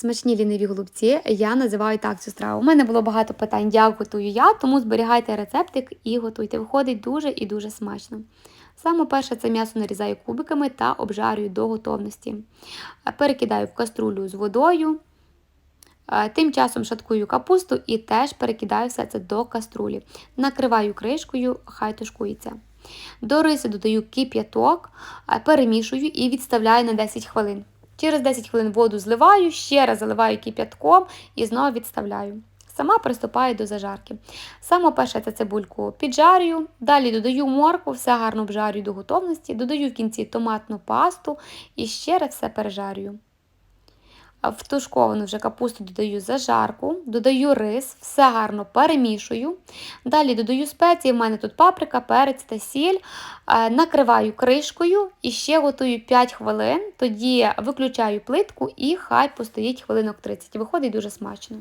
Смачні ліниві голубці, я називаю так цю страву. У мене було багато питань, як готую я, тому зберігайте рецептик і готуйте. Виходить дуже і дуже смачно. Саме перше це м'ясо нарізаю кубиками та обжарюю до готовності. Перекидаю в каструлю з водою. Тим часом шаткую капусту і теж перекидаю все це до каструлі. Накриваю кришкою, хай тушкується. До рису додаю кип'яток, перемішую і відставляю на 10 хвилин. Через 10 хвилин воду зливаю, ще раз заливаю кип'ятком і знову відставляю. Сама приступаю до зажарки. Саме перше це цибульку піджарюю, далі додаю моркву, все гарно обжарюю до готовності, додаю в кінці томатну пасту і ще раз все пережарюю. В тушковану вже капусту додаю зажарку, додаю рис, все гарно перемішую. Далі додаю спеції, в мене тут паприка, перець та сіль. Накриваю кришкою і ще готую 5 хвилин. Тоді виключаю плитку і хай постоїть хвилинок 30. Виходить дуже смачно.